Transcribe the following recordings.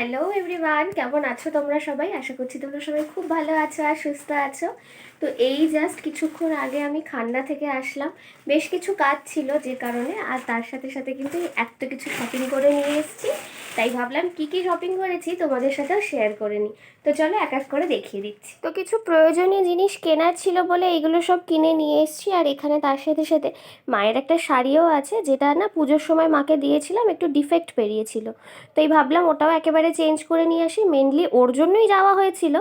Hello everyone কেমন আছো তোমরা সবাই? আশা করছি তোমরা সবাই খুব ভালো আছো আর সুস্থ আছো। তো এই জাস্ট কিছুক্ষণ আগে আমি খান্না থেকে আসলাম। বেশ কিছু কাজ ছিল যে কারণে আর তার সাথে সাথে কিন্তু এত কিছু শপিং করে নিয়ে এসেছি। তাই ভাবলাম কি কি শপিং করেছি তোমাদের সাথেও শেয়ার করে নিই। তো চলো এক এক করে দেখিয়ে দিচ্ছি। তো কিছু প্রয়োজনীয় জিনিস কেনার ছিল বলে এগুলো সব কিনে নিয়ে এসেছি আর এখানে তার সাথে সাথে মায়ের একটা শাড়িও আছে যেটা না পুজোর সময় মাকে দিয়েছিলাম, একটু ডিফেক্ট বেরিয়েছিল তো এই ভাবলাম ওটাও একেবারে চেঞ্জ করে নিয়ে আসি। মেনলি ওর জন্যই যাওয়া হয়েছিল।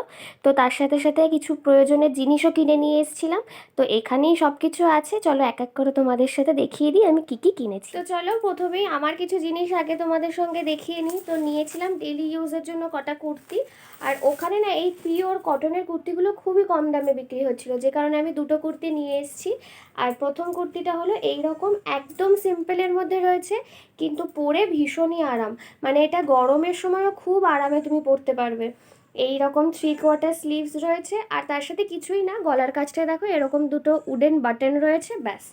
তো তার সাথে সাথে কিছু প্রয়োজনের জিনিসও কিনে নিয়ে এসেছিলাম। তো এখানেই সব কিছু আছে। চলো এক এক করে তোমাদের সাথে দেখিয়ে দিই আমি কি কি কিনেছি। তো চলো প্রথমেই আমার কিছু জিনিস আগে তোমাদের সঙ্গে দেখিয়ে নিই। তো নিয়েছিলাম ডেলি ইউজের জন্য কটা কুর্তি। আর ওখানে না এই পিওর কটনের কুর্তিগুলো খুবই কম দামে বিক্রি হচ্ছিল। যে কারণে আমি দুটো কুর্তি নিয়ে এসেছি। আর প্রথম কুর্তিটা হলো এই রকম একদম সিম্পলের মধ্যে রয়েছে। কিন্তু পরে ভীষণই আরাম। মানে এটা গরমের সময়ও খুব আরামে তুমি পরতে পারবে। এই রকম থ্রি কোয়ার্টার স্লিভস রয়েছে, আর তার সাথে কিছুই না, গলার কাছটা দেখো, এরকম দুটো উডেন বাটন রয়েছে, ব্যাস।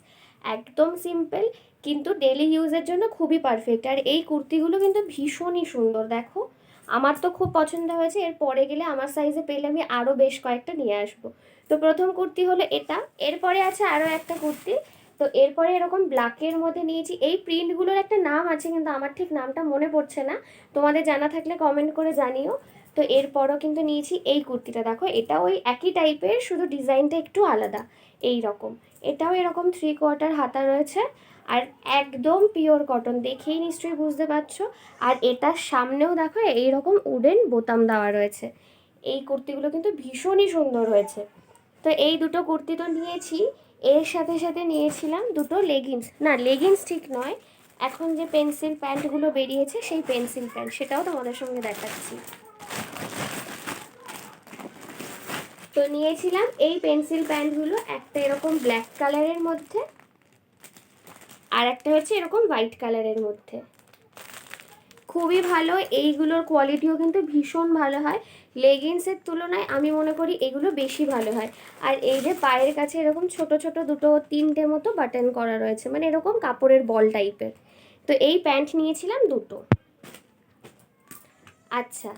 একদম সিম্পল কিন্তু ডেলি ইউজের জন্য খুবই পারফেক্ট আর এই কুর্তিগুলো কিন্তু ভীষণই সুন্দর, দেখো। আমার তো খুব পছন্দ হয়েছে, এর পরে গেলে আমার সাইজে পেলে আমি আরও বেশ কয়েকটা নিয়ে আসব। তো প্রথম কুর্তি হলো এটা, এরপরে আছে আরও একটা কুর্তি তো এরপরে এরকম ব্ল্যাকের মধ্যে নিয়েছি। এই প্রিন্টগুলোর একটা নাম আছে, কিন্তু আমার ঠিক নামটা মনে পড়ছে না। তোমাদের জানা থাকলে কমেন্ট করে জানিও। তো এরপরও কিন্তু নিয়েছি এই কুর্তিটা। দেখো এটা ওই একই টাইপের শুধু ডিজাইনটা একটু আলাদা। এই রকম। এটাও এরকম থ্রি কোয়ার্টার হাতা রয়েছে। আর একদম পিওর কটন দেখেই নিশ্চয়ই বুঝতে পারছ। আর এটার সামনেও দেখো, এইরকম উডেন বোতাম দেওয়া রয়েছে। এই কুর্তিগুলো কিন্তু ভীষণই সুন্দর হয়েছে। তো এই দুটো কুর্তি তো নিয়েছি। এর সাথে সাথে নিয়েছিলাম দুটো লেগিংস না লেগিংস ঠিক নয়। এখন যে পেন্সিল প্যান্টগুলো বেরিয়েছে, সেই পেন্সিল প্যান্ট সেটাও তোমাদের সঙ্গে দেখাচ্ছি। তো নিয়েছিলাম এই পেন্সিল প্যান্টগুলো একটা এরকম ব্ল্যাক কালারের মধ্যে, আর একটা হচ্ছে এরকম হোয়াইট কালারের মধ্যে। খুবই ভালো। এইগুলোর কোয়ালিটিও কিন্তু ভীষণ ভালো হয়। লেগিংসের তুলনায় আমি মনে করি এগুলো বেশি ভালো হয়। আর এই যে পায়ের কাছে এরকম ছোট ছোট দুটো তিনটে মতো বাটন করা রয়েছে মানে এরকম কাপড়ের বল টাইপের তো এই প্যান্ট নিয়েছিলাম দুটো। আচ্ছা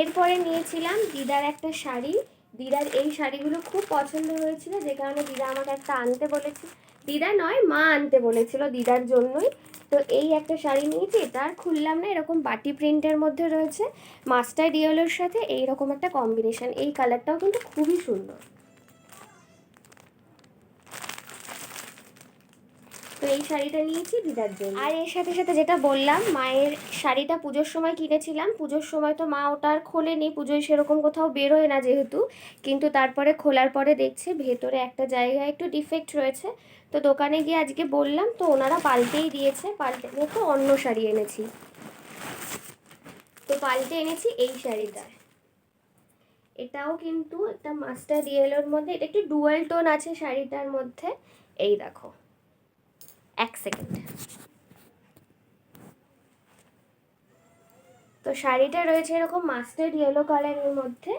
এরপরে নিয়েছিলাম দিদার একটা শাড়ি। দিদার এই শাড়িগুলো খুব পছন্দ হয়েছিল, যে কারণে দিদা আমাকে একটা আনতে বলেছিল দিদা নয়, মা আনতে বলেছিল দিদার জন্যই। তো এই একটা শাড়ি নিয়েছি এটা আর খুললাম না, এরকম বাটি প্রিন্টের মধ্যে রয়েছে, মাস্টার ডিওলোর সাথে, এইরকম একটা কম্বিনেশন। এই কালারটাও কিন্তু খুবই সুন্দর। এই শাড়িটা নিয়েছি দিদার জন্য। আর এর সাথে সাথে যেটা বললাম, মায়ের শাড়িটা পুজোর সময় কিনেছিলাম। পুজোর সময় তো মা ওটা আর খোলেনি, পুজোয় সেরকম কোথাও বেরোয় না যেহেতু। কিন্তু তারপরে খোলার পরে দেখছে ভেতরে একটা জায়গায় একটু ডিফেক্ট রয়েছে। তো দোকানে গিয়ে আজকে বললাম, তো ওনারা পাল্টেই দিয়েছে। পাল্টে নিয়ে তো অন্য শাড়ি এনেছি। তো পাল্টে এনেছি এই শাড়িটা। এটাও কিন্তু একটা মাস্টার ইয়েলোর মধ্যে, এটা একটু ডুয়াল টোন আছে শাড়িটার মধ্যে। এই দেখো। সেকেন্ড তো শাড়িটা রয়েছে এরকম মাস্টার্ড ইয়েলো কালারের মধ্যে।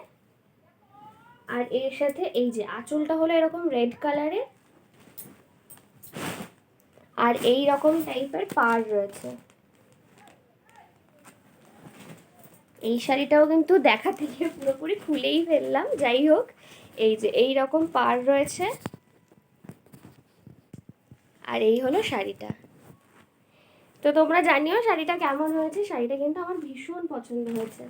আর এর সাথে এই যে আঁচলটা হলো এরকম রেড কালারের আর এই রকম টাইপের পার রয়েছে। এই শাড়িটাও কিন্তু দেখা থেকে পুরোপুরি খুলেই ফেললাম। যাই হোক, এই যে এই রকম পার রয়েছে। আর এই হলো শাড়িটা। তো তোমরা জানিও শাড়িটা কেমন হয়েছে? শাড়িটা কিন্তু আমার ভীষণ পছন্দ হয়েছে।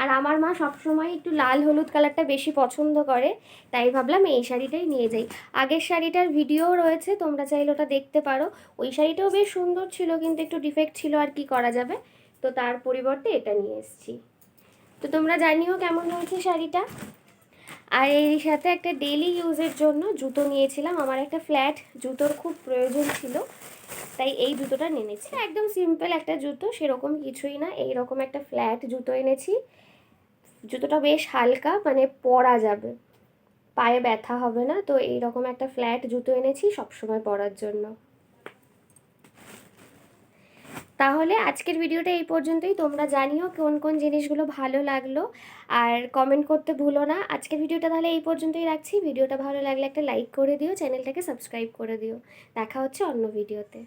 আর আমার মা সবসময় একটু লাল হলুদ কালারটা বেশি পছন্দ করে, তাই ভাবলাম এই শাড়িটাই নিয়ে যাই। আগের শাড়িটার ভিডিও রয়েছে, তোমরা চাইলে ওটা দেখতে পারো। ওই শাড়িটাও বেশ সুন্দর ছিল, কিন্তু একটু ডিফেক্ট ছিল আর কি করা যাবে। তো তার পরিবর্তে এটা নিয়ে এসেছি। তো তোমরা জানিও কেমন হয়েছে শাড়িটা? আর এর সাথে একটা ডেলি ইউজের জন্য জুতো নিয়েছিলাম। আমার একটা ফ্ল্যাট জুতোর খুব প্রয়োজন ছিল, তাই এই জুতোটা নিয়েছি। একদম সিম্পল একটা জুতো, সেরকম কিছুই না এই রকম একটা ফ্ল্যাট জুতো এনেছি। জুতোটা বেশ হালকা মানে পরা যাবে, পায়ে ব্যথা হবে না, তো এই রকম একটা ফ্ল্যাট জুতো এনেছি সবসময় পরার জন্য। তাহলে আজকের ভিডিওটা এই পর্যন্তই। তোমরা জানিও কোন কোন জিনিসগুলো ভালো লাগল। আর কমেন্ট করতে ভুলো না। আজকের ভিডিওটা তাহলে এই পর্যন্তই রাখছি। ভিডিওটা ভালো লাগলে একটা লাইক করে দিও। চ্যানেলটাকে সাবস্ক্রাইব করে দিও। দেখা হচ্ছে অন্য ভিডিওতে।